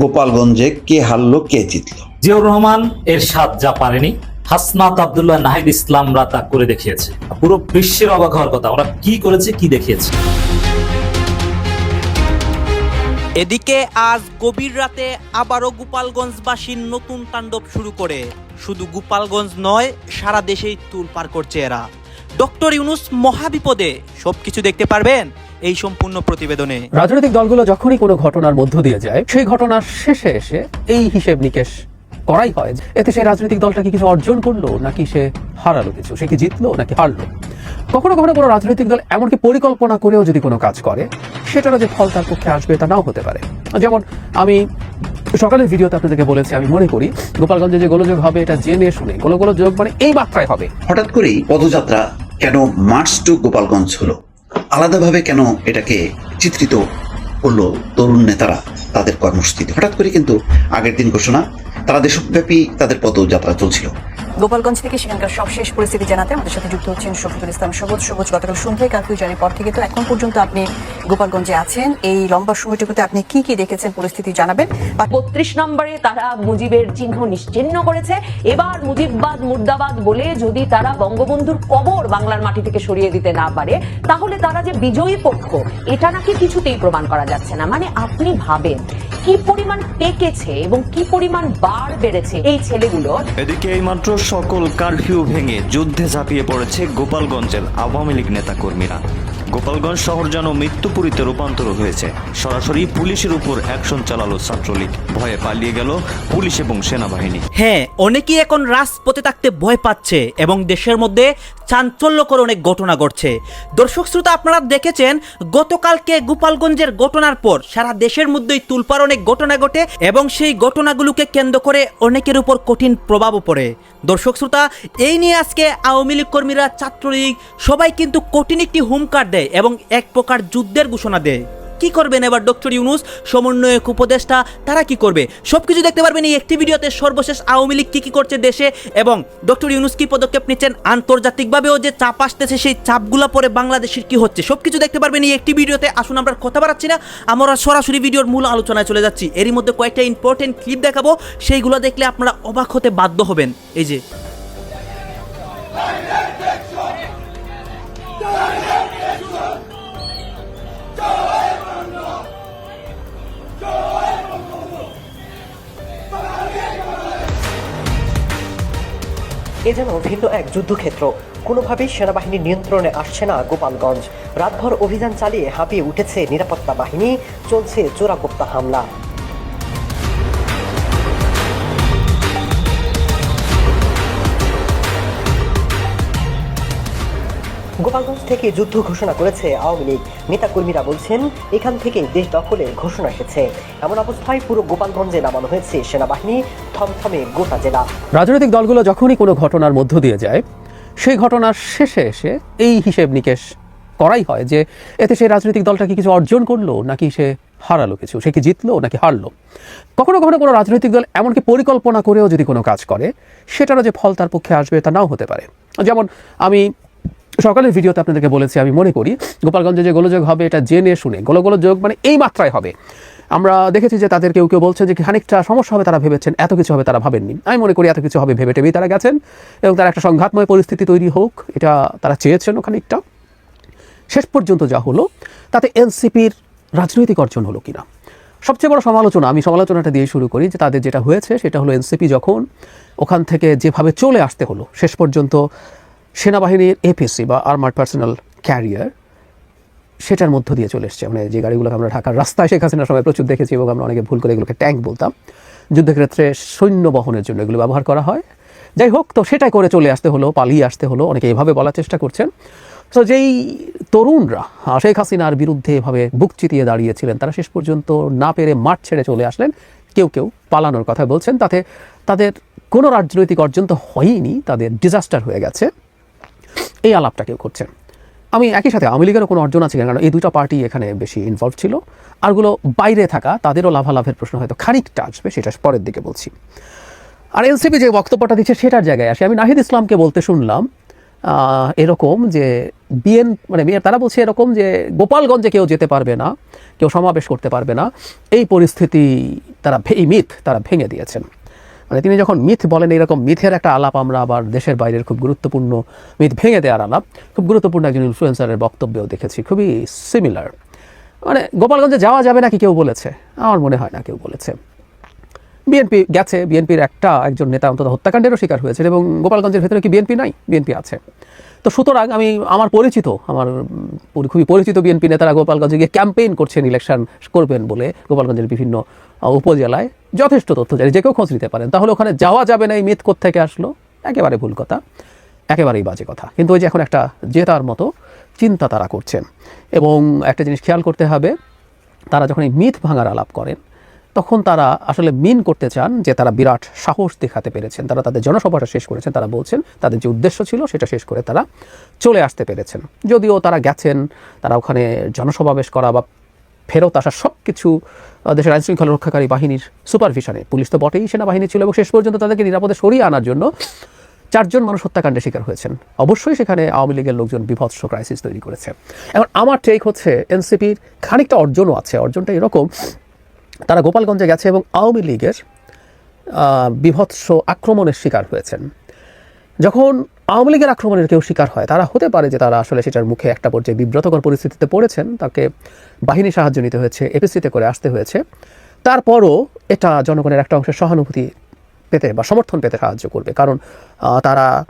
গোপালগঞ্জে কে হারলো কে জিতলো? জিয়াউর রহমান এর স্বাদ যা পারেনি হাসনাত আব্দুল্লাহ নাহিদ ইসলামরা তা করে দেখিয়েছে। পুরো বিশ্বের অবাক হওয়ার কথা ওরা কি করেছে কি দেখিয়েছে? এদিকে আজ গভীর রাতে আবারও গোপালগঞ্জবাসীর নতুন তাণ্ডব শুরু করে। শুধু গোপালগঞ্জ নয় সারা দেশেই তুল পার করছে এরা। ডক্টর ইউনুস মহাবিপদে সবকিছু দেখতে পারবেন? এই সম্পূর্ণ প্রতিবেদনে। রাজনৈতিক দলগুলো যখনই কোনো ঘটনার মধ্য দিয়ে যায় সেই ঘটনার শেষে এসে এই হিসেব নিকেশ করাই হয় এতে সেই রাজনৈতিক দলটা কি কিছু অর্জন করল নাকি সে হারালো কিছু? সে কি জিতলো নাকি হারলো? কখনো কখনো কোনো রাজনৈতিক দল এমনকি পরিকল্পনা করেও যদি কোনো কাজ করে সেটারও যে ফল তার পক্ষে আসবে তা নাও হতে পারে। যেমন আমি সকালের ভিডিওতে আপনাদেরকে বলেছি আমি মনে করি গোপালগঞ্জে যে গোলযোগ হবে এটা জেনে শুনে গোলো গোলযোগ মানে এই মাত্রায় হবে। হঠাৎ করেই পদযাত্রা কেন মার্চ টু গোপালগঞ্জ হলো? আলাদাভাবে কেন এটাকে চিত্রিত করল তরুণ নেতারা তাদের কর্মসূচিতে? হঠাৎ করে কিন্তু আগের দিন ঘোষণা, তারা দেশব্যাপী তাদের পদযাত্রা চলছিল। গোপালগঞ্জ থেকে সেখানকার সবশেষ পরিস্থিতি জানাতে আমাদের সাথে যুক্ত হচ্ছেন শফিকুল ইসলাম সবুজ। সবুজ, গতকাল সন্ধ্যায় কারফিউ জারির পর থেকে। তো এখন পর্যন্ত আপনি গোপালগঞ্জে আছেন। এই লম্বা সময়টুকুতে আপনি কি কি দেখেছেন, পরিস্থিতি জানাবেন? বত্রিশ নম্বরে তারা মুজিবের চিহ্ন নিশ্চিহ্ন করেছে। এবার মুজিববাদ, মুর্দাবাদ বলে যদি তারা বঙ্গবন্ধুর কবর বাংলার মাটি থেকে সরিয়ে দিতে না পারে, তাহলে তারা যে বিজয়ী পক্ষ, এটা নাকি কিছুতেই প্রমাণ করা যাচ্ছে না। মানে আপনি ভাবেন, কি পরিমাণ পেকেছে এবং কি পরিমাণ বার বেড়েছে এই ছেলেগুলোর? এদিকে এইমাত্র সকল কারফিউ ভেঙে যুদ্ধে ঝাঁপিয়ে পড়েছে গোপালগঞ্জের আওয়ামী লীগ নেতাকর্মীরা। গোপালগঞ্জ শহর যেন মৃত্যুপুরীতে রূপান্তর হয়েছে। সরাসরি পুলিশের উপর অ্যাকশন চালালো ছাত্রলীগ। ভয়ে পালিয়ে গেল পুলিশ এবং সেনাবাহিনী। হ্যাঁ অনেকেই এখন রাজপথে থাকতে ভয় পাচ্ছে এবং দেশের মধ্যে চাঞ্চল্যকর অনেক ঘটনা ঘটছে। দর্শক শ্রোতা, আপনারা দেখেছেন, গতকালকে গোপালগঞ্জের ঘটনার পর সারা দেশের মধ্যেই তুলপার অনেক ঘটনা ঘটে এবং সেই ঘটনাগুলোকে কেন্দ্র করে অনেকের উপর কঠিন প্রভাবও পড়ে। দর্শক শ্রোতা, এই নিয়ে আজকে আওয়ামী লীগ কর্মীরা, ছাত্রলীগ, সবাই কিন্তু কঠিন একটি হুমকার দেয় এবং এক প্রকার যুদ্ধের ঘোষণা দেয়। কি করবেন এবার ডক্টর ইউনুস? সমন্বয়ক, উপদেষ্টা, তারা কি করবে? সব কিছু দেখতে পারবেন এই একটি ভিডিওতে সর্বশেষ আওয়ামী লীগ কী কী করছে দেশে এবং ডক্টর ইউনুস কি পদক্ষেপ নিচ্ছেন? আন্তর্জাতিকভাবেও যে চাপ আসতেছে, সেই চাপগুলো পরে বাংলাদেশের কি হচ্ছে? সব কিছু দেখতে পারবেন এই একটি ভিডিওতে। আসুন আমরা কথা বাড়াচ্ছি না, আমরা সরাসরি ভিডিওর মূল আলোচনায় চলে যাচ্ছি। এরই মধ্যে কয়েকটা ইম্পর্টেন্ট ক্লিপ দেখাবো, সেইগুলো দেখলে আপনারা অবাক হতে বাধ্য হবেন। এই যে। এ যেন ভিন্ন এক যুদ্ধক্ষেত্র। কোনোভাবেই সেনাবাহিনীর নিয়ন্ত্রণে আসছে না গোপালগঞ্জ। রাতভর অভিযান চালিয়ে হাঁপিয়ে উঠেছে নিরাপত্তা বাহিনী, চলছে চোরাগোপ্তা হামলা। গোপালগঞ্জ থেকে যুদ্ধ ঘোষণা করেছে আওয়ামী লীগ। নেতাকর্মীরা বলছেন, এখান থেকে দেশ দখলের ঘোষণা এসেছে। এমন অবস্থায় পুরো গোপালগঞ্জে নামানো হয়েছে সেনাবাহিনী, থমথমে গোটা জেলা। রাজনৈতিক দলগুলো যখনই কোনো ঘটনার মধ্য দিয়ে যায়, সেই ঘটনার শেষে এসে এই হিসেব নিকেশ করাই হয় যে, এতে সেই রাজনৈতিক দলটা কি কিছু অর্জন করল, নাকি সে হারালো কিছু? সে কি জিতলো, নাকি হারলো? কখনো কখনো কোনো রাজনৈতিক দল এমনকি পরিকল্পনা করেও যদি কোনো কাজ করে, সেটারও যে ফল তার পক্ষে আসবে তা নাও হতে পারে। যেমন আমি সকালের ভিডিওতে আপনাদেরকে বলেছি, আমি মনে করি, গোপালগঞ্জে যে গোলযোগ হবে, এটা জেনে শুনে, গোলো গোলযোগ মানে এই মাত্রায় হবে। আমরা দেখেছি যে তাদের কেউ কেউ বলছেন যে খানিকটা সমস্যা হবে, তারা ভেবেছেন, এত কিছু হবে তারা ভাবেননি। আমি মনে করি এত কিছু হবে, ভেবে টেবেই তারা গেছেন। এবং তারা একটা সংঘাতময় পরিস্থিতি তৈরি হোক, এটা তারা চেয়েছেন খানিকটা। শেষ পর্যন্ত যা হলো, তাতে এনসিপির রাজনৈতিক অর্জন হলো কিনা? সবচেয়ে বড় সমালোচনা, আমি সমালোচনাটা দিয়ে শুরু করি যে তাদের যেটা হয়েছে, সেটা হলো এনসিপি যখন ওখান থেকে যেভাবে চলে আসতে হলো, শেষ পর্যন্ত সেনাবাহিনীর এপিসি বা আর্মার্ড পার্সোনাল ক্যারিয়ার সেটার মধ্য দিয়ে চলে এসছে। মানে যে গাড়িগুলোকে আমরা ঢাকার রাস্তায় শেখ হাসিনার সময় প্রচুর দেখেছি এবং আমরা অনেকে ভুল করে এগুলোকে ট্যাঙ্ক বলতাম, যুদ্ধক্ষেত্রে সৈন্য বহনের জন্য এগুলো ব্যবহার করা হয়। যাই হোক, তো সেটাই করে চলে আসতে হলো, পালিয়ে আসতে হলো, অনেকে এভাবে বলার চেষ্টা করছেন। তো যেই তরুণরা শেখ হাসিনার বিরুদ্ধে এভাবে বুক চিতিয়ে দাঁড়িয়েছিলেন, তারা শেষ পর্যন্ত না পেরে মাঠ ছেড়ে চলে আসলেন। কেউ কেউ পালানোর কথা বলছেন, তাতে তাদের কোনো রাজনৈতিক অর্জন তো হয়নি তাদের ডিজাস্টার হয়ে গেছে। এই আলাপটা কেউ করছেন? আমি একই সাথে আওয়ামী লীগেরও কোনো অর্জন আছে কারণ এই দুটো পার্টি এখানে বেশি ইনভলভ ছিল। আরগুলো বাইরে থাকা, তাদেরও লাভালাভের প্রশ্ন হয়তো খানিকটা আসবে, সেটা পরের দিকে বলছি। আর এনসিপি যে বক্তব্যটা দিচ্ছে, সেটার জায়গায় আসে। আমি নাহিদ ইসলামকে বলতে শুনলাম এরকম যে বিএন মানে তারা বলছে এরকম যে গোপালগঞ্জে কেউ যেতে পারবে না, কেউ সমাবেশ করতে পারবে না। এই পরিস্থিতি তারা এই মিথ তারা ভেঙে দিয়েছেন। মানে তিনি যখন মিথ বলেন, এইরকম মিথের একটা আলাপ আমরা আবার দেশের বাইরের খুব গুরুত্বপূর্ণ মিথ ভেঙে দেওয়ার আলাপ, খুব গুরুত্বপূর্ণ একজন ইনফ্লুয়েন্সারের বক্তব্যও দেখেছি, খুবই সিমিলার মানে গোপালগঞ্জে যাওয়া যাবে নাকি কেউ বলেছে? আমার মনে হয় না কেউ বলেছে। বিএনপি গেছে বিএনপির একটা একজন নেতা অন্তত হত্যাকাণ্ডেরও শিকার হয়েছে এবং গোপালগঞ্জের ভেতরে কি বিএনপি নাই? বিএনপি আছে। তো সুতরাং আমি, আমার পরিচিত, আমার খুবই পরিচিত বিএনপি নেতারা গোপালগঞ্জে গিয়ে ক্যাম্পেইন করছেন ইলেকশন করবেন বলে গোপালগঞ্জের বিভিন্ন উপজেলায়। যথেষ্ট তথ্য জানি, যে কেউ খোঁজ নিতে পারেন। তাহলে ওখানে যাওয়া যাবে না, এই মিথ থেকে আসলো? একেবারে ভুল কথা। একেবারেই বাজে কথা। কিন্তু ওই যে এখন একটা জেতার মতো চিন্তা তারা করছেন। এবং একটা জিনিস খেয়াল করতে হবে, তারা যখন এই মিথ ভাঙার আলাপ করেন, তখন তারা আসলে মিন করতে চান যে তারা বিরাট সাহস দেখাতে পেরেছেন। তারা তাদের জনসভাটা শেষ করেছেন, তারা বলছেন, তাদের যে উদ্দেশ্য ছিল সেটা শেষ করে তারা চলে আসতে পেরেছেন। যদিও তারা গেছেন, তারা ওখানে জনসমাবেশ করা বা ফেরত আসা সব কিছু দেশের আইনশৃঙ্খলা রক্ষাকারী বাহিনীর সুপারভিশনে। পুলিশ তো বটেই সেনাবাহিনী ছিল এবং শেষ পর্যন্ত তাদেরকে নিরাপদে সরিয়ে আনার জন্য চারজন মানুষ হত্যাকাণ্ডের শিকার হয়েছেন। অবশ্যই সেখানে আওয়ামী লীগের লোকজন বিভৎস ক্রাইসিস তৈরি করেছে। এখন আমার টেক হচ্ছে এনসিপির খানিকটা অর্জনও আছে। অর্জনটা এরকম, তারা গোপালগঞ্জে গেছে এবং আওয়ামী লীগের বিভৎস আক্রমণের শিকার হয়েছেন। যখন আওয়ামী লীগের আক্রমণের কেউ শিকার হয়, তারা হতে পারে যে তারা আসলে সেটার মুখে একটা পর্যায়ে বিব্রতকর পরিস্থিতিতে পড়েছেন, তাকে বাহিনী সাহায্য নিতে হয়েছে, এপিসিতে করে আসতে হয়েছে। তারপরও এটা জনগণের একটা অংশের সহানুভূতি পেতে বা সমর্থন পেতে সাহায্য করবে। কারণ তারা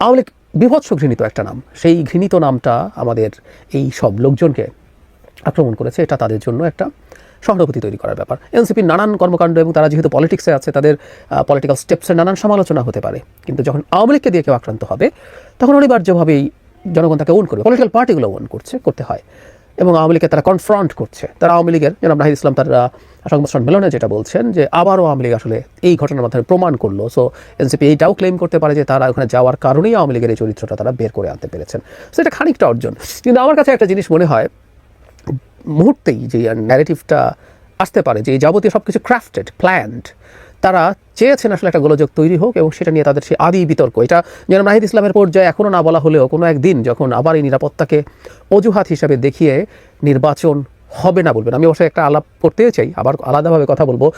আওয়ামী লীগ বিভৎস ঘৃণিত একটা নাম। সেই ঘৃণিত নামটা আমাদের এই সব লোকজনকে আক্রমণ করেছে। এটা তাদের জন্য একটা সহানুভূতি তৈরি করার ব্যাপার। এনসিপির নানান কর্মকাণ্ড এবং তারা যেহেতু পলিটিক্সে আছে, তাদের পলিটিক্যাল স্টেপসের নানান সমালোচনা হতে পারে। কিন্তু যখন আওয়ামী লীগকে দিয়ে কেউ আক্রান্ত হবে, তখন অনিবার্যভাবেই জনগণ তাকে ওন করবে। পলিটিক্যাল পার্টিগুলো ওন করছে, করতে হয়। এবং আওয়ামী লীগকে তারা কনফ্রন্ট করছে। তারা আওয়ামী লীগের যেন নাহিদ ইসলাম তার সংবাদ সম্মেলনে যেটা বলছেন যে, আবারও আওয়ামী লীগ আসলে এই ঘটনার মাধ্যমে প্রমাণ করল। সো এনসিপি এইটাও ক্লেম করতে পারে যে, তারা ওখানে যাওয়ার কারণেই আওয়ামী লীগের এই চরিত্রটা তারা বের করে আনতে পেরেছেন। সো এটা খানিকটা অর্জন। কিন্তু আমার কাছে একটা জিনিস মনে হয় মুহূর্তেই যে ন্যারেটিভটা আসতে পারে, যে যাবতীয় সব কিছু ক্রাফটেড প্ল্যান্ড তারা চেয়েছেন আসলে একটা গোলযোগ তৈরি হোক এবং সেটা নিয়ে তাদের সেই আদি বিতর্ক। এটা যেন নাহিদ ইসলামের পর্যায়ে এখনও না বলা হলেও কোনো একদিন যখন আবার এই নিরাপত্তাকে অজুহাত হিসাবে দেখিয়ে নির্বাচন হবে না বলবেন। আমি অবশ্যই একটা আলাপ করতে চাই, আবার আলাদাভাবে কথা বলব।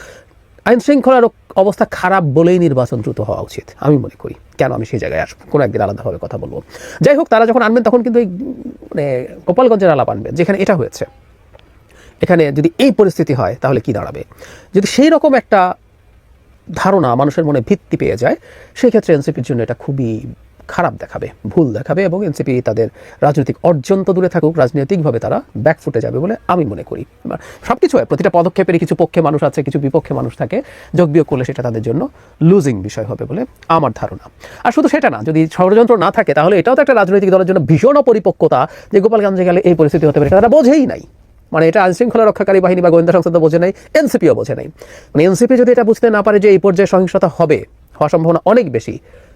আইন শৃঙ্খলার অবস্থা খারাপ বলেই নির্বাচন দ্রুত হওয়া উচিত, আমি মনে করি। কেন আমি সেই জায়গায় আসব? কোনো একদিন আলাদাভাবে কথা বলব। যাই হোক, তারা যখন আনবেন তখন কিন্তু এই মানে গোপালগঞ্জের আলাপ আনবেন, যেখানে এটা হয়েছে। এখানে যদি এই পরিস্থিতি হয়, তাহলে কি দাঁড়াবে? যদি সেই রকম একটা ধারণা মানুষের মনে ভিত্তি পেয়ে যায় সেই ক্ষেত্রে এনসিপির জন্য এটা খুবই খারাপ দেখাবে, ভুল দেখাবে এবং এনসিপি তাদের রাজনৈতিক অর্জন তো দূরে থাকুক, রাজনৈতিকভাবে তারা ব্যাকফুটে যাবে বলে আমি মনে করি। সব কিছু হয়, প্রতিটা পদক্ষেপেরই কিছু পক্ষে মানুষ আছে, কিছু বিপক্ষে মানুষ থাকে, যোগ বিয়োগ করলে সেটা তাদের জন্য লুজিং বিষয় হবে বলে আমার ধারণা। আর শুধু সেটা না, যদি ষড়যন্ত্র না থাকে, তাহলে এটাও তো একটা রাজনৈতিক দলের জন্য ভীষণ অপরিপক্কতা যে গোপালগঞ্জে গেলে এই পরিস্থিতি হতে পারে তারা বোঝেই নাই। মানে এটা আইনশৃঙ্খলা রক্ষাকারী বাহিনী বা গোয়েন্দা সংস্থা বোঝে নাই, এনসিপিও বোঝে নাই। মানে এনসিপি যদি এটা বুঝতে না পারে যে এই পর্যায়ে সহিংসতা হবে, হওয়ার সম্ভাবনা অনেক বেশি,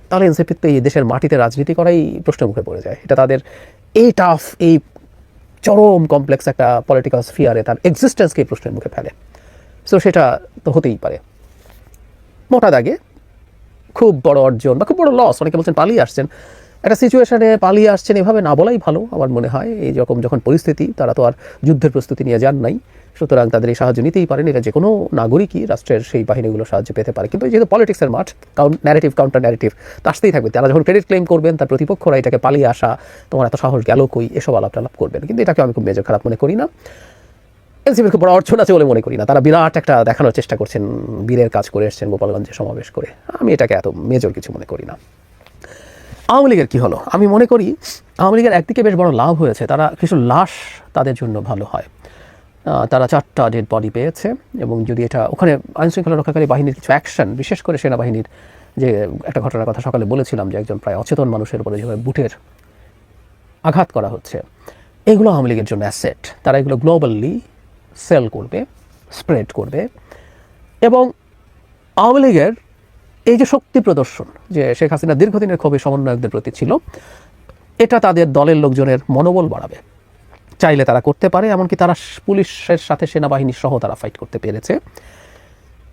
তাহলে এনসিপির তো এই দেশের মাটিতে রাজনীতি করাই প্রশ্নের মুখে পড়ে যায়। এটা তাদের এই টাফ এই চরম কমপ্লেক্স একটা পলিটিক্যাল স্ফিয়ারে তার এক্সিস্টেন্সকে প্রশ্নের মুখে ফেলে। সো সেটা তো হতেই পারে। মোটা দাগে খুব বড় অর্জন বা খুব বড় লস অনেকে বলছেন পালিয়ে আসছেন। একটা সিচুয়েশনে পালিয়ে আসছেন এভাবে না বলাই ভালো আমার মনে হয়। এই রকম যখন পরিস্থিতি, তারা তো আর যুদ্ধের প্রস্তুতি নিয়ে যান নাই। সুতরাং তাদের এই সাহায্য নিতেই পারেন। এটা যে কোনো নাগরিকই রাষ্ট্রের সেই বাহিনীগুলো সাহায্য পেতে পারে। কিন্তু যেহেতু পলিটিক্সের মাঠ কাউন্ট ন্যারেটিভ কাউন্টার ন্যারেটিভ তো আসতেই থাকবে। তারা যখন ক্রেডিট ক্লেম করবেন, তার প্রতিপক্ষরা এটাকে পালিয়ে আসা, তোমার এত সাহস গেল কই? এসব আলাপ টালাপ করবেন। কিন্তু এটাকে আমি খুব মেজর খারাপ মনে করি না। এনসিপির খুব বড় অর্জন আছে বলে মনে করি না। তারা বিরাট একটা দেখানোর চেষ্টা করছেন। বীরের কাজ করে এসছেন গোপালগঞ্জে সমাবেশ করে। আমি এটাকে এত মেজর কিছু মনে করি না। আওয়ামী লীগের কী হলো? আমি মনে করি আওয়ামী লীগের একদিকে বেশ বড় লাভ হয়েছে, তারা কিছু লাশ তাদের জন্য ভালো হয়। তারা চারটা ডেড বডি পেয়েছে এবং যদি এটা ওখানে আইনশৃঙ্খলা রক্ষাকারী বাহিনীর কিছু অ্যাকশন, বিশেষ করে সেনাবাহিনীর যে একটা ঘটনার কথা সকালে বলেছিলাম যে একজন প্রায় অচেতন মানুষের উপরে যেভাবে বুটের আঘাত করা হচ্ছে, এগুলো আওয়ামী লীগের জন্য অ্যাসেট। তারা এগুলো গ্লোবালি সেল করবে, স্প্রেড করবে এবং আওয়ামী লীগের এই যে শক্তি প্রদর্শন যে শেখ হাসিনা দীর্ঘদিনের ক্ষোভে সমন্বয়কদের প্রতি ছিল, এটা তাদের দলের লোকজনের মনোবল বাড়াবে। চাইলে তারা করতে পারে, এমনকি তারা পুলিশের সাথে সেনাবাহিনীর সহ তারা ফাইট করতে পেরেছে।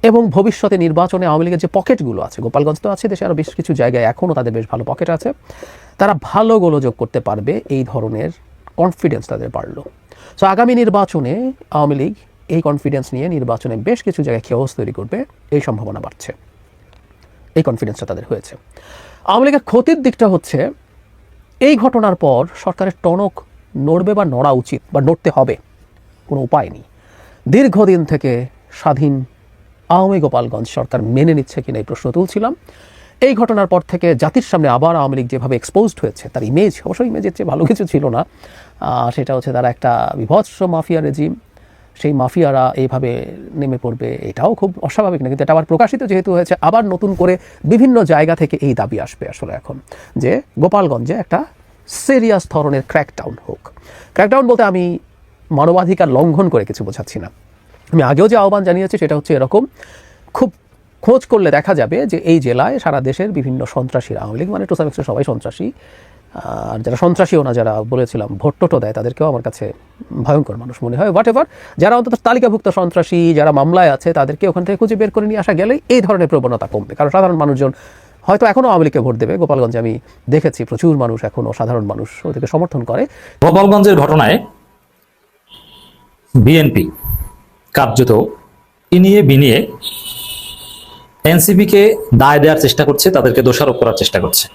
এবং ভবিষ্যতে নির্বাচনে আওয়ামী লীগের যে পকেটগুলো আছে, গোপালগঞ্জ তো আছে, দেশে আরও বেশ কিছু জায়গায় এখনও তাদের বেশ ভালো পকেট আছে। তারা ভালো গোলযোগ করতে পারবে, এই ধরনের কনফিডেন্স তাদের বাড়লো। সো আগামী নির্বাচনে আওয়ামী লীগ এই কনফিডেন্স নিয়ে নির্বাচনে বেশ কিছু জায়গায় খেয়াস তৈরি করবে, এই সম্ভাবনা বাড়ছে। এই কনফিডেন্সটা তাদের হয়েছে। আওয়ামী লীগের ক্ষতির দিকটা হচ্ছে, এই ঘটনার পর সরকারের টনক নড়বে বা নড়া উচিত বা নড়তে হবে, কোনো উপায় নেই। দীর্ঘদিন থেকে স্বাধীন আওয়ামী গোপালগঞ্জ সরকার মেনে নিচ্ছে কিনা এই প্রশ্ন তুলছিলাম। এই ঘটনার পর থেকে জাতির সামনে আবার আওয়ামী লীগ যেভাবে এক্সপোজড হয়েছে, তার ইমেজ অবশ্যই ইমেজের চেয়ে ভালো কিছু ছিল না। সেটা হচ্ছে তারা একটা বিভৎস মাফিয়া রেজিম সেই মাফিয়ারা এইভাবে নেমে পড়বে এটাও খুব অস্বাভাবিক না, কিন্তু এটা আবার প্রকাশিত যেহেতু হয়েছে, আবার নতুন করে বিভিন্ন জায়গা থেকে এই দাবি আসবে আসলে এখন যে গোপালগঞ্জে একটা সিরিয়াস ধরনের ক্র্যাকডাউন হোক। ক্র্যাকডাউন বলতে আমি মানবাধিকার লঙ্ঘন করে কিছু বোঝাচ্ছি না। আমি আগেও যে আহ্বান জানিয়েছি সেটা হচ্ছে এরকম, খুব খোঁজ করলে দেখা যাবে যে এই জেলায় সারা দেশের বিভিন্ন সন্ত্রাসীরা, আওয়ামী লীগ মানে টু সাম সবাই সন্ত্রাসী আর যারা সন্ত্রাসীও না, যারা বলেছিলাম ভোট টোটো দেয়, তাদেরকেও আমার কাছে ভয়ঙ্কর মানুষ মনে হয়। হোয়াট এভার যারা অন্তত তালিকাভুক্ত সন্ত্রাসী, যারা মামলায় আছে, তাদেরকে ওখান থেকে খুঁজে বের করে নিয়ে আসা গেলেই এই ধরনের প্রবণতা কমবে। কারণ সাধারণ মানুষজন হয়তো এখনও আওয়ামী লীগকে ভোট দেবে। গোপালগঞ্জে আমি দেখেছি প্রচুর মানুষ এখনও সাধারণ মানুষ ওদেরকে সমর্থন করে। গোপালগঞ্জের ঘটনায় বিএনপি কার্যত ইনিয়ে বিনিয়ে এনসিপিকে দায় দেওয়ার চেষ্টা করছে, তাদেরকে দোষারোপ করার চেষ্টা করছে।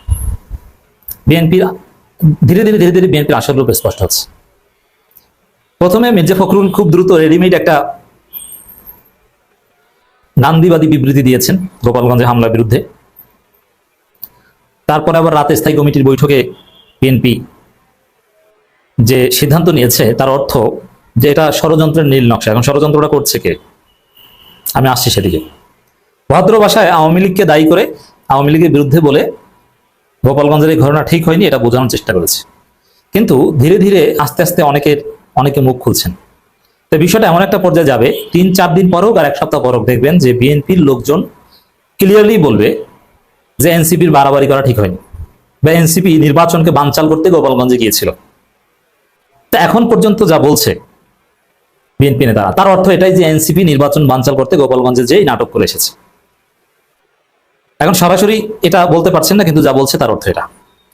বিএনপির ধীরে ধীরে ধীরে ধীরে বিএনপির আসল রূপ স্পষ্ট হচ্ছে। প্রথমে মির্জা ফখরুল খুব দ্রুত রেডিমেড একটা গান্ধীবাদী বিবৃতি দিয়েছেন গোপালগঞ্জে হামলার বিরুদ্ধে। তারপরে আবার রাতে স্থায়ী কমিটির বৈঠকে বিএনপি যে সিদ্ধান্ত নিয়েছে, তার অর্থ যে এটা ষড়যন্ত্রের নীল নকশা। এখন ষড়যন্ত্রটা করছে কে? আমি আসছি সেদিকে। ভদ্র ভাষায় আওয়ামী লীগকে দায়ী করে আওয়ামী লীগের বিরুদ্ধে বলে গোপালগঞ্জের এই ঘটনা ঠিক হয়নি, এটা বোঝানোর চেষ্টা করেছে। কিন্তু ধীরে ধীরে আস্তে আস্তে অনেকের, অনেকে মুখ খুলছেন। তো বিষয়টা এমন একটা পর্যায়ে যাবে, তিন চার দিন পর হোক আর এক সপ্তাহ পর দেখবেন যে বিএনপির লোকজন ক্লিয়ারলি বলবে যে এনসিপির বাড়াবাড়ি করা ঠিক হয়নি বা এনসিপি নির্বাচনকে বানচাল করতে গোপালগঞ্জে গিয়েছিল। তা এখন পর্যন্ত যা বলছে বিএনপি নেতারা, তার অর্থ এটাই যে এনসিপি নির্বাচন বানচাল করতে গোপালগঞ্জে যেই নাটক করে এসেছে। এখন সরাসরি এটা বলতে পারছেন না, কিন্তু যা বলছে তার অর্থ এটা।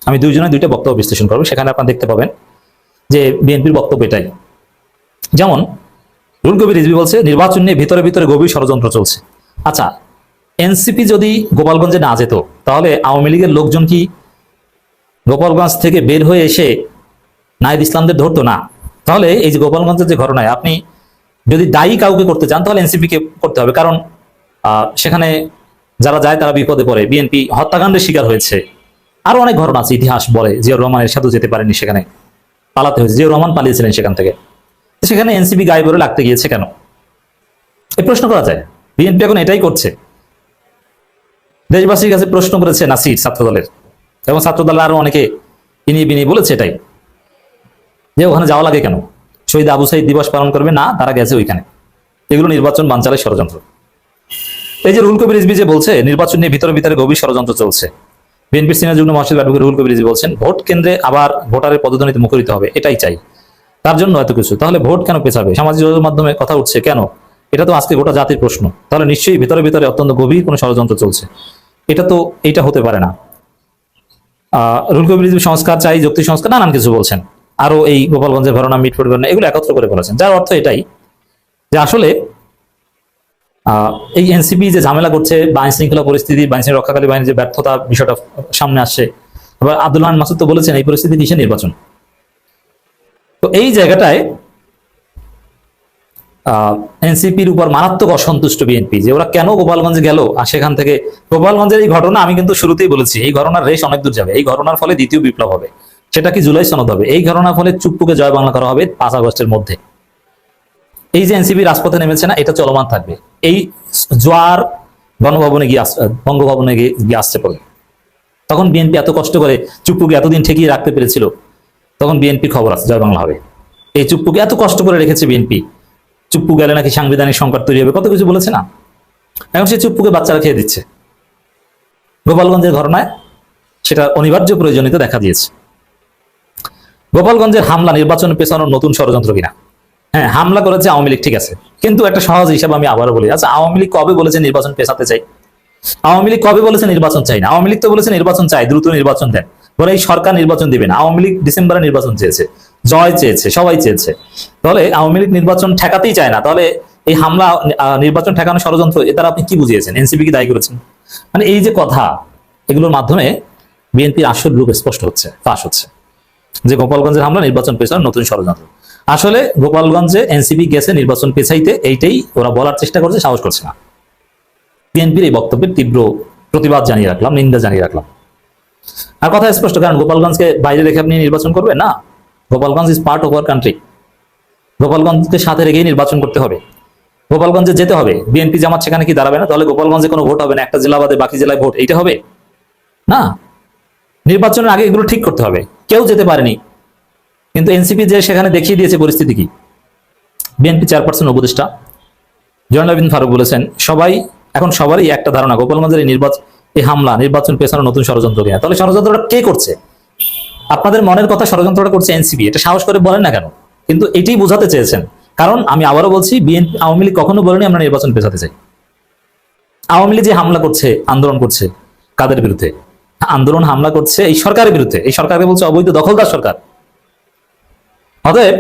আমি দুইজনে দুইটা বক্তব্য বিশ্লেষণ করব। সেখানে আপনারা দেখতে পাবেন যে বিএনপির বক্তব্য এটাই। যেমন, রুল কবির রিজভি বলছে, নির্বাচন নিয়ে ভিতরে ভিতরে গভীর ষড়যন্ত্র চলছে। আচ্ছা এনসিপি যদি গোপালগঞ্জে না যেত, তাহলে আওয়ামী লীগের লোকজন কি গোপালগঞ্জ থেকে বের হয়ে এসে নাইদ ইসলামদের ধরতো? না। তাহলে এই যে গোপালগঞ্জের যে ঘটনায়, আপনি যদি দায়ী কাউকে করতে চান, তাহলে এনসিপি কে করতে হবে। কারণ সেখানে যারা যায় তারা বিপদে পড়ে। বিএনপি হত্যাকাণ্ডের শিকার হয়েছে। আরও অনেক ঘটনা আছে, ইতিহাস বলে জিয়াউর রহমানের সাথে যেতে পারেনি সেখানে। পালাতে হয়েছে। জিয়াউর রহমান পালিয়েছিলেন সেখান থেকে। সেখানে এনসিপি গায়ে বলে লাগতে গিয়েছে কেন? এই প্রশ্ন করা যায়। বিএনপি এখন এটাই করছে। দেশবাসীর কাছে প্রশ্ন করেছে নাসির ছাত্রদলের। এবং ছাত্রদলের আরও অনেকে ইনিয়ে বিনিয়ে বলেছে এটাই। যে ওখানে যাওয়া লাগে কেন? শহীদ আবু সাইদ দিবস পালন করবে? না, তারা গেছে ওইখানে। এগুলো নির্বাচন বানচালের ষড়যন্ত্র। এই যে রুল কবির রিজভি যে বলছে, নির্বাচন নিয়ে ভিতরে ভিতরে গভীর ষড়যন্ত্র চলছে। বিএনপির সিনিয়র যুগ্ম মহাসচিব অ্যাডভোকেট রুল কবির রিজভি বলছেন, ভোট কেন্দ্রে আবার ভোটারের পদধ্বনিতে মুখরিত হবে, এটাই চাই। তার জন্য এত কিছু। তাহলে ভোট কেন পেছাবে? সামাজিক যোগাযোগ মাধ্যমে কথা উঠছে কেন? এটা তো আজকে গোটা জাতির প্রশ্ন। তাহলে নিশ্চয়ই ভিতরে ভিতরে অত্যন্ত গভীর কোনো ষড়যন্ত্র চলছে। এটা তো এইটা হতে পারে না। রুল কবির রিজভি সংস্কার চাই যুক্তি সংস্কার, নানান কিছু বলছেন। আরও এই গোপালগঞ্জের ঘটনা মিটফোট ঘটনা এগুলো একত্র করে বলেছেন। যার অর্থ এটাই যে আসলে এই এনসিপি যে ঝামেলা করছে বা শৃঙ্খলা পরিস্থিতি বা রক্ষাকারী বাহিনীর যে ব্যর্থতা বিষয়টা সামনে আসছে, আবার আব্দুল রহমান মাসুদ তো বলেছেন এই পরিস্থিতি কিসে নির্বাচন। তো এই জায়গাটায় এনসিপির উপর মারাত্মক অসন্তুষ্ট বিএনপি, যে ওরা কেন গোপালগঞ্জে গেল? আর সেখান থেকে গোপালগঞ্জের এই ঘটনা আমি কিন্তু শুরুতেই বলেছি, এই ঘটনার রেশ অনেক দূর যাবে, এই ঘটনার ফলে দ্বিতীয় বিপ্লব হবে, সেটা কি জুলাই সনদ হবে? এই ঘটনার ফলে চুপ্পুকে জয় বাংলা করা হবে পাঁচ আগস্টের মধ্যে। এই যে এনসিপি রাজপথে নেমেছে না, এটা চলমান থাকবে। এই জোয়ার গণভবনে গিয়ে বঙ্গভবনে গিয়ে আসছে পরে তখন বিএনপি এত কষ্ট করে চুপ্পুকে এতদিন ঠেকিয়ে রাখতে পেরেছিল, তখন বিএনপি খবর আছে, জয় বাংলা হবে। এই চুপ্পুকে এত কষ্ট করে রেখেছে বিএনপি, চুপ্পু গেলে নাকি সাংবিধানিক সংকট তৈরি হবে, কত কিছু বলেছে না? এখন সে চুপ্পুকে বাচ্চারা খেয়ে দিচ্ছে। গোপালগঞ্জের ঘটনায় সেটা অনিবার্য প্রয়োজনীয়তা দেখা দিয়েছে। গোপালগঞ্জের হামলা নির্বাচনে পেছানোর নতুন ষড়যন্ত্র কিনা? হ্যাঁ হামলা করেছে আওয়ামী লীগ, ঠিক আছে। কিন্তু একটা সহজ হিসাব আমি আবারও বলি। আচ্ছা আওয়ামী লীগ কবে বলেছে নির্বাচন পেছাতে চাই? আওয়ামী লীগ কবে বলেছে নির্বাচন চাই না? আওয়ামী লীগ তো বলেছে নির্বাচন চাই, দ্রুত নির্বাচন দেন। বলে এই সরকার নির্বাচন দিবে না। আওয়ামী লীগ ডিসেম্বরে নির্বাচন চেয়েছে। জয় চেয়েছে, সবাই চেয়েছে। তাহলে আওয়ামী লীগ নির্বাচন ঠেকাতেই চায় না। তাহলে এই হামলা নির্বাচন ঠেকানো ষড়যন্ত্র এ দ্বারা আপনি কি বুঝিয়েছেন? এনসিপি কি দায়ী করেছেন? মানে এই যে কথা, এগুলোর মাধ্যমে বিএনপির আসল রূপ স্পষ্ট হচ্ছে, ফাঁস হচ্ছে। যে গোপালগঞ্জের হামলা, নির্বাচন পেছানোর নতুন ষড়যন্ত্র। আসলে গোপালগঞ্জে এনসিপি গেছে নির্বাচন পেছাইতে, এইটাই ওরা বলার চেষ্টা করছে, সাহস করছে না। বিএনপির এই বক্তব্যের তীব্র প্রতিবাদ জানিয়ে রাখলাম, নিন্দা জানিয়ে রাখলাম। আর কথা স্পষ্ট, কারণ গোপালগঞ্জকে বাইরে রেখে আপনি নির্বাচন করবেন না? Gopalganj is part of country গোপালগঞ্জকে সাথে রেখেই নির্বাচন করতে হবে। গোপালগঞ্জে যেতে হবে। বিএনপি জামাত সেখানে কি দাঁড়াবে না? তাহলে গোপালগঞ্জে কোনো ভোট হবে না, একটা জেলা বাদে বাকি জেলায় ভোট, এইটা হবে? না। নির্বাচনের আগে এগুলো ঠিক করতে হবে। কেউ যেতে পারেনি। কিন্তু এনসিপি যে সেখানে দেখিয়ে দিয়েছে পরিস্থিতি কি? বিএনপি চেয়ারপারসন উপদেষ্টা জয়নাল বিন ফারুক বলেছেন, সবাই, এখন সবারই একটা ধারণা, গোপালগঞ্জের এই নির্বাচন এই হামলা, নির্বাচন পেছানো নতুন ষড়যন্ত্র কিনা তাহলে ষড়যন্ত্রটা কে করছে? আপনাদের মনের কথা ষড়যন্ত্রটা করছে এনসিপি এটা সাহস করে বলেন না কেন? কিন্তু এটাই বোঝাতে চেয়েছেন। কারণ আমি আবারও বলছি বিএনপি আওয়ামী লীগ কখনো বলেনি আমরা নির্বাচন পেছাতে চাই। আওয়ামী লীগ যে হামলা করছে, আন্দোলন করছে, কাদের বিরুদ্ধে? আন্দোলন, হামলা করছে এই সরকারের বিরুদ্ধে। এই সরকারকে বলছে অবৈধ দখলদার সরকার। অতএব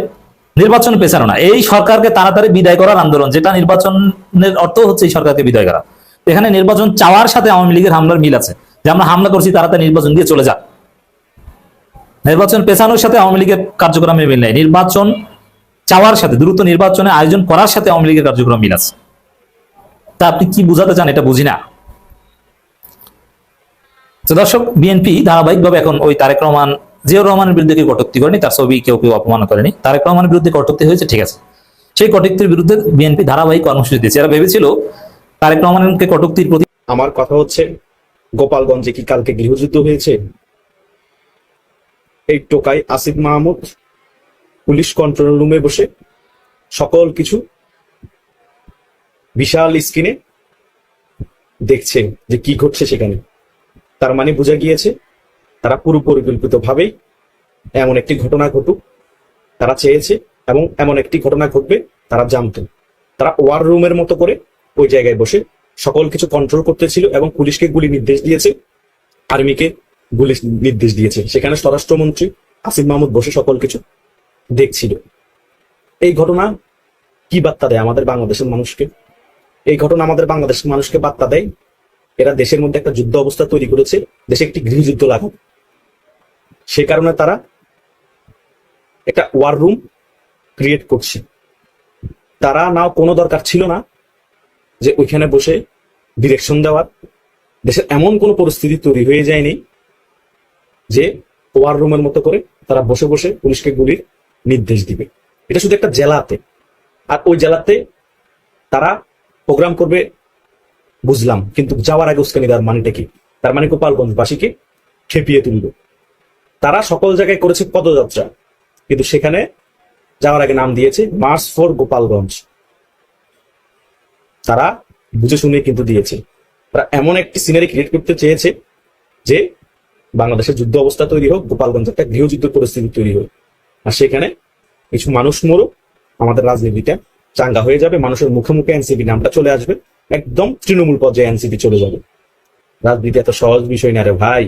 নির্বাচন পেছানো না। এই সরকারকে তাড়াতাড়ি বিদায় করার আন্দোলন, যেটা নির্বাচনের অর্থ হচ্ছে এই সরকারকে বিদায় করা। এখানে নির্বাচন চাওয়ার সাথে আওয়ামী লীগের হামলার মিল আছে। যে আমরা হামলা করছি, তাড়াতাড়ি নির্বাচন দিয়ে চলে যাক নির্বাচন পেছানোর সাথে আওয়ামী লীগের কার্যক্রমে মিল নেই। নির্বাচন চাওয়ার সাথে, দ্রুত নির্বাচনে আয়োজন করার সাথে আওয়ামী লীগের কার্যক্রম মিল আছে। তা আপনি কি বুঝাতে চান, এটা বুঝি না। দর্শক, বিএনপি ধারাবাহিকভাবে এখন ওই তারেক রহমান জিয়াউর রহমানের বিরুদ্ধে কেউ কটূক্তি করেনি, তার ছবি কেউ কেউ অপমান করেনি। তারেক রহমানের বিরুদ্ধে কটূক্তি হয়েছে, ঠিক আছে। সেই কটূক্তির বিরুদ্ধে বিএনপি ধারাবাহিক কর্মসূচি দিয়েছে। এরা ভেবেছিল তারেক রহমানকে কটূক্তির প্রতি আমার কথা হচ্ছে, গোপালগঞ্জে কি কালকে গৃহযুদ্ধ হয়েছে? এই টোকাই আসিফ মাহমুদ পুলিশ কন্ট্রোল রুমে বসে সকল কিছু বিশাল স্ক্রিনে দেখছে যে কি ঘটছে সেখানে। তার মানে বোঝা গিয়েছে তারা পুরো পরিকল্পিত ভাবেই এমন একটি ঘটনা ঘটুক, তারা চেয়েছে এবং এমন একটি ঘটনা ঘটবে, তারা জানতো। তারা ওয়ার রুমের মতো করে ওই জায়গায় বসে সকল কিছু কন্ট্রোল করতেছিল এবং পুলিশকে গুলি নির্দেশ দিয়েছে আর্মিকে গুলি নির্দেশ দিয়েছে। সেখানে স্বরাষ্ট্রমন্ত্রী আসিফ মাহমুদ বসে সকল কিছু দেখছিল। এই ঘটনা কি বার্তা দেয় আমাদের বাংলাদেশের মানুষকে? এই ঘটনা আমাদের বাংলাদেশের মানুষকে বার্তা দেয়, এরা দেশের মধ্যে একটা যুদ্ধ অবস্থা তৈরি করেছে, দেশে একটি গৃহযুদ্ধ লাগাবে। সে কারণে তারা একটা ওয়ার রুম ক্রিয়েট করছে। তারা নাও কোনো দরকার ছিল না যে ওইখানে বসে ডিরেকশন দেওয়ার। দেশের এমন কোনো পরিস্থিতি তৈরি হয়ে যায়নি যে ওয়ার রুমের মতো করে তারা বসে বসে পুলিশকে গুলির নির্দেশ দিবে। এটা শুধু একটা জেলাতে। আর ওই জেলাতে তারা প্রোগ্রাম করবে, বুঝলাম, কিন্তু যাওয়ার আগে উস্কানি দেওয়ার মানেটা কি? তার মানে গোপালগঞ্জবাসীকে খেপিয়ে তুলবে। তারা সকল জায়গায় করেছে পদযাত্রা। কিন্তু সেখানে যাওয়ার আগে নাম দিয়েছে মার্চ ফর গোপালগঞ্জ তারা বুঝে শুনে কিন্তু দিয়েছে। তারা এমন একটি সিনারি ক্রিয়েট করতে চেয়েছে যে বাংলাদেশের যুদ্ধ অবস্থা তৈরি হোক গোপালগঞ্জ একটা গৃহযুদ্ধ পরিস্থিতি তৈরি হোক। আর সেখানে কিছু মানুষ মরুক, আমাদের রাজনীতিটা চাঙ্গা হয়ে যাবে, মানুষের মুখে মুখে এনসিপি নামটা চলে আসবে, একদম তৃণমূল পর্যায়ে এনসিপি চলে যাবে। রাজনীতি এত সহজ বিষয় না রে ভাই।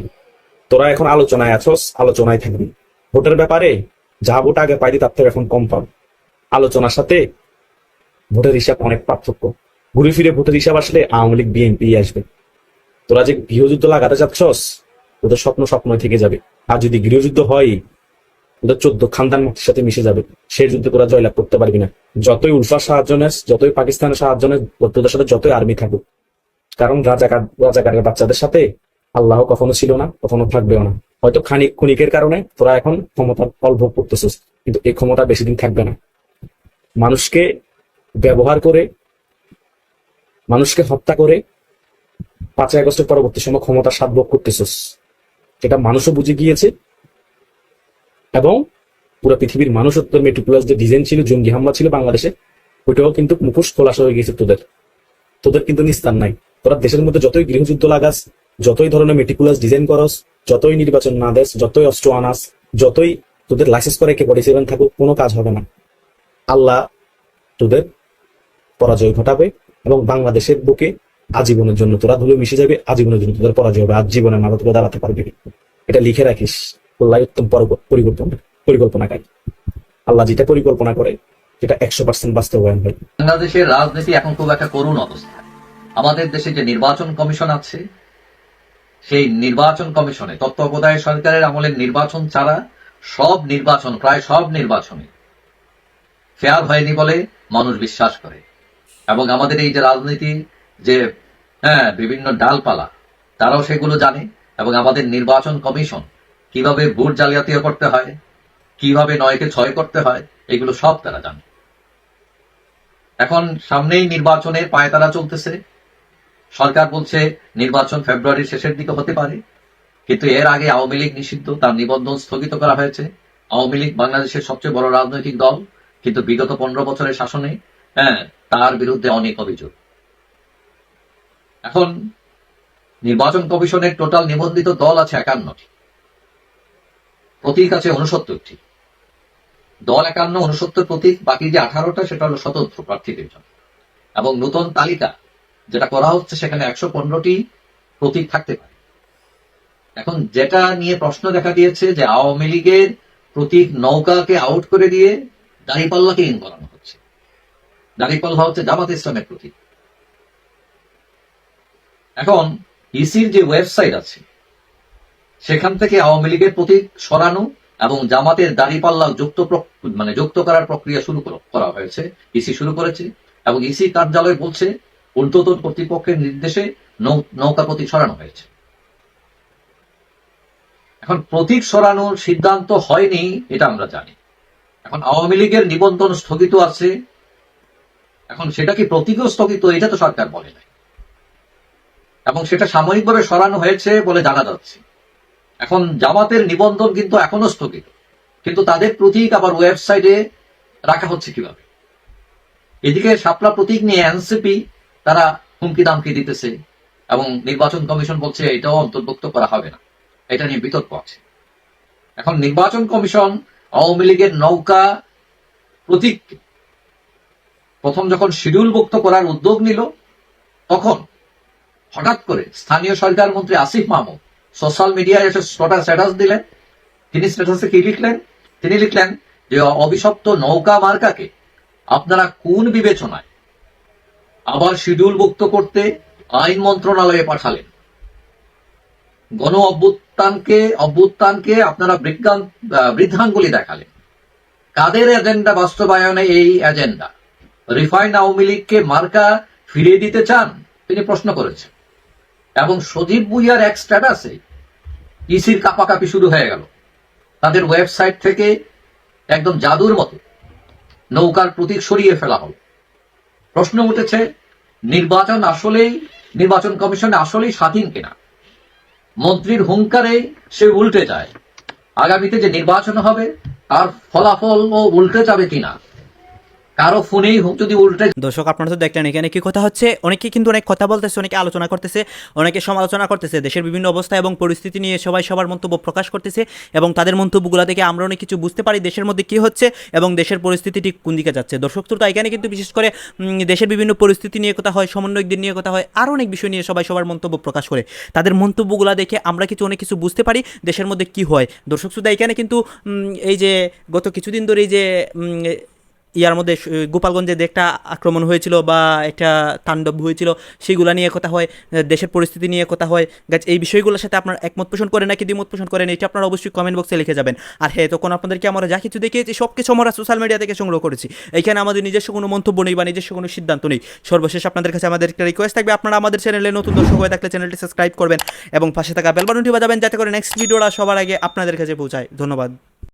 তোরা এখন আলোচনায় আছস, আলোচনায় থাকবি। ভোটের ব্যাপারে যা ভোট আগে পাইনি তার থেকে এখন কম পাবে। আলোচনার সাথে ভোটের হিসাব অনেক পার্থক্য। ঘুরে ফিরে ভোটের হিসাব আসলে আওয়ামী লীগ বিএনপি আসবে। তোরা যে গৃহযুদ্ধ লাগাতে চাচ্ছস, ওদের স্বপ্ন স্বপ্নই থেকে যাবে। আর যদি গৃহযুদ্ধ হয়, ওদের চোদ্দ খানদান মুক্তির সাথে মিশে যাবে। সেই যুদ্ধে তোরা জয়লাভ করতে পারবি না। যতই উলফার সাহায্য নেস, যতই পাকিস্তানের সাহায্য নেস, তোদের সাথে যতই আর্মি থাকুক। কারণ রাজাকার, রাজাকারের বাচ্চাদের সাথে আল্লাহ কখনো ছিল না, কখনো থাকবেও না। হয়তো খানিক ক্ষণিকের কারণে তোরা এখন ক্ষমতার ফল ভোগ করতেছিস, কিন্তু এই ক্ষমতা বেশি দিন থাকবে না। মানুষকে ব্যবহার করে, মানুষকে হত্যা করে পাঁচই আগস্টের পরবর্তী সময় ক্ষমতা স্বাদ ভোগ করতেছিস। এটা মানুষও বুঝে গিয়েছে এবং পুরো পৃথিবীর মানুষ তোর মেট্রিকুলাস যে ডিজাইন ছিল, জঙ্গি হামলা ছিল বাংলাদেশে, ওইটাও কিন্তু মুখোশ খোলাসা হয়ে গেছে তোদের। তোদের কিন্তু নিস্তার নাই। তোরা দেশের মধ্যে যতই গৃহযুদ্ধ লাগাস যতই ধরনের মেটিকুলাস ডিজাইন করস, যতই নির্বাচন না দেস, যতই অস্ত্র আনাস, যতই তোদের লাইসেন্স করে কে বডি সেভেন থাকুক, কোনো কাজ হবে না। আল্লাহ তোদের পরাজয় ঘটাবে এবং বাংলাদেশের বুকে আজীবনের জন্য তোরা ধুলে মিশে যাবে, আজীবনের জন্য তোদের পরাজয় হবে আজীবনের মাথা তোরা দাঁড়াতে পারবে। এটা লিখে রাখিস, আল্লাহ উত্তম পর- পরিকল্পনা পরিকল্পনাকারী আল্লাহ যেটা পরিকল্পনা করে যেটা একশো পার্সেন্ট বাস্তবায়ন হয়। বাংলাদেশের রাজনীতি এখন খুব একটা করুণ অবস্থা। আমাদের দেশে যে নির্বাচন কমিশন আছে সেই নির্বাচন কমিশনে, তত্ত্বাবধায়ক সরকারের আমলের নির্বাচন ছাড়া সব নির্বাচন, প্রায় সব নির্বাচনে ফেয়ার হয়নি বলে মানুষ বিশ্বাস করে। এবং আমাদের এই যে রাজনীতি, যে হ্যাঁ বিভিন্ন ডালপালা, তারাও সেগুলো জানে। এবং আমাদের নির্বাচন কমিশন কীভাবে ভোট জালিয়াতিও করতে হয়, কীভাবে নয়কে ছয় করতে হয়, এগুলো সব তারা জানে। এখন সামনেই নির্বাচনের পায়তারা চলতেছে। সরকার বলছে নির্বাচন ফেব্রুয়ারির শেষের দিকে হতে পারে, কিন্তু এর আগে আওয়ামী লীগ নিষিদ্ধ, তার নিবন্ধন স্থগিত করা হয়েছে। আওয়ামী লীগ বাংলাদেশের সবচেয়ে বড় রাজনৈতিক দল, কিন্তু বিগত পনেরো বছরের শাসনে হ্যাঁ তার বিরুদ্ধে অনেক অভিযোগ। এখন নির্বাচন কমিশনের টোটাল নিবন্ধিত দল আছে একান্নটি। প্রতীক আছে উনসত্তরটি দল একান্ন উনসত্তর প্রতীক, বাকি যে আঠারোটা, সেটা হলো স্বতন্ত্র প্রার্থীদের জন্য। এবং নতুন তালিকা যেটা করা হচ্ছে সেখানে একশো পনেরোটি প্রতীক থাকতে পারে। এখন যেটা নিয়ে প্রশ্ন দেখা দিয়েছে যে আওয়ামী লীগের প্রতীক নৌকাকে আউট করে দিয়ে দাঁড়িপাল্লাকে ইন করানো হচ্ছে। দাঁড়িপাল্লা হচ্ছে জামাত ইসলামের প্রতীক। এখন ইসির যে ওয়েবসাইট আছে, সেখান থেকে আওয়ামী লীগের প্রতীক সরানো এবং জামাতের দাঁড়িপাল্লা যুক্ত মানে যুক্ত করার প্রক্রিয়া শুরু করা হয়েছে। ইসি শুরু করেছে এবং ইসি কার্যালয় বলছে ঊর্ধ্বতন কর্তৃপক্ষের নির্দেশে নৌকা প্রতীক সরানো হয়েছে। এখন প্রতীক সরানোর সিদ্ধান্ত হয়নি, এটা আমরা জানি। এখন আওয়ামী লীগের নিবন্ধন স্থগিত আছে। এখন সেটা কি প্রতীকও স্থগিত, এটা তো সরকার বলে নাই। এবং সেটা সাময়িকভাবে সরানো হয়েছে বলে জানা যাচ্ছে। এখন জামাতের নিবন্ধন কিন্তু এখনও স্থগিত। কিন্তু তাদের প্রতীক আবার ওয়েবসাইটে রাখা হচ্ছে কীভাবে? এদিকে শাপলা প্রতীক নিয়ে এনসিপি তারা হুমকি দামকি দিতেছে এবং নির্বাচন কমিশন বলছে এটাও অন্তর্ভুক্ত করা হবে না। এটা নিয়ে বিতর্ক আছে। এখন নির্বাচন কমিশন আওয়ামী লীগের নৌকা প্রতীক প্রথম যখন শিডিউলভুক্ত করার উদ্যোগ নিল, তখন হঠাৎ করে স্থানীয় সরকার মন্ত্রী আসিফ মাহমুদ সোশ্যাল মিডিয়ায় এসে স্ট্যাটাস দিলেন। তিনি স্ট্যাটাসে কি লিখলেন? তিনি লিখলেন যে অভিশপ্ত নৌকা মার্কাকে আপনারা কোন বিবেচনায় আবার শিডিউলভুক্ত করতে আইন মন্ত্রণালয়ে পাঠালেন। গণ অভ্যুত্থানকে অভ্যুত্থানকে আপনারা বৃজ্ঞান- বৃদ্ধাঙ্গুলি দেখালেন। কাদের এজেন্ডা বাস্তবায়নে এই এজেন্ডা? রিফাইন আওয়ামী লীগকে মার্কা ফিরিয়ে দিতে চান? তিনি প্রশ্ন করেছেন। এবং সজীব ভুইয়ার এক স্ট্যাটাসে ইসির কাপাকাপি শুরু হয়ে গেল। তাদের ওয়েবসাইট থেকে একদম জাদুর মতো নৌকার প্রতীক সরিয়ে ফেলা হলো। প্রশ্ন উঠেছে, নির্বাচন আসলেই, নির্বাচন কমিশন আসলেই স্বাধীন কিনা? মন্ত্রীর হুঙ্কারে সে উল্টে যায়। আগামীতে যে নির্বাচন হবে, তার ফলাফল ও উল্টে যাবে কিনা? কারও ফোনেই হোক, যদি উল্টে দর্শক, আপনারা তো দেখলেন এখানে কি কথা হচ্ছে। অনেকে কিন্তু অনেক কথা বলতেছে, অনেকে আলোচনা করতেছে, অনেকে সমালোচনা করতেছে। দেশের বিভিন্ন অবস্থা এবং পরিস্থিতি নিয়ে সবাই সবার মন্তব্য প্রকাশ করতেছে এবং তাদের মন্তব্যগুলো থেকে আমরা অনেক কিছু বুঝতে পারি দেশের মধ্যে কি হচ্ছে এবং দেশের পরিস্থিতি ঠিক কোন দিকে যাচ্ছে। দর্শক, শ্রোতা, এখানে কিন্তু বিশেষ করে দেশের বিভিন্ন পরিস্থিতি নিয়ে কথা হয়, সমন্বয়কদের নিয়ে কথা হয়, আরও অনেক বিষয় নিয়ে সবাই সবার মন্তব্য প্রকাশ করে। তাদের মন্তব্যগুলো দেখে আমরা কিছু অনেক কিছু বুঝতে পারি দেশের মধ্যে কি হয়। দর্শক, শ্রোতা, এখানে কিন্তু এই যে গত কিছুদিন ধরে এই যে ইয়ার মধ্যে গোপালগঞ্জে যে একটা আক্রমণ হয়েছিল বা একটা তাণ্ডব হয়েছিল সেগুলো নিয়ে কথা হয় দেশের পরিস্থিতি নিয়ে কথা হয়। গাছ, এই বিষয়গুলোর সাথে আপনার একমত পোষণ করেন নাকি দ্বিমত পোষণ করেন, এটা আপনারা অবশ্যই কমেন্ট বক্সে লিখে যাবেন। আর হ্যাঁ তখন আপনাদেরকে আমরা যা কিছু দেখিয়েছি সব কিছু আমরা সোশ্যাল মিডিয়া থেকে সংগ্রহ করেছি। এখানে আমাদের নিজস্ব কোনো মন্তব্য নেই বা নিজস্ব কোনো সিদ্ধান্ত নেই। সর্বশেষ আপনাদের কাছে আমাদের একটা রিকোয়েস্ট থাকবে, আপনারা আমাদের চ্যানেলে নতুন দর্শক হয়ে থাকলে চ্যানেলটি সাবস্ক্রাইব করবেন এবং পাশে থাকা বেলবাটনটি বাজাবেন, যাতে করে নেক্সট ভিডিওটা সবার আগে আপনাদের কাছে পৌঁছায়। ধন্যবাদ।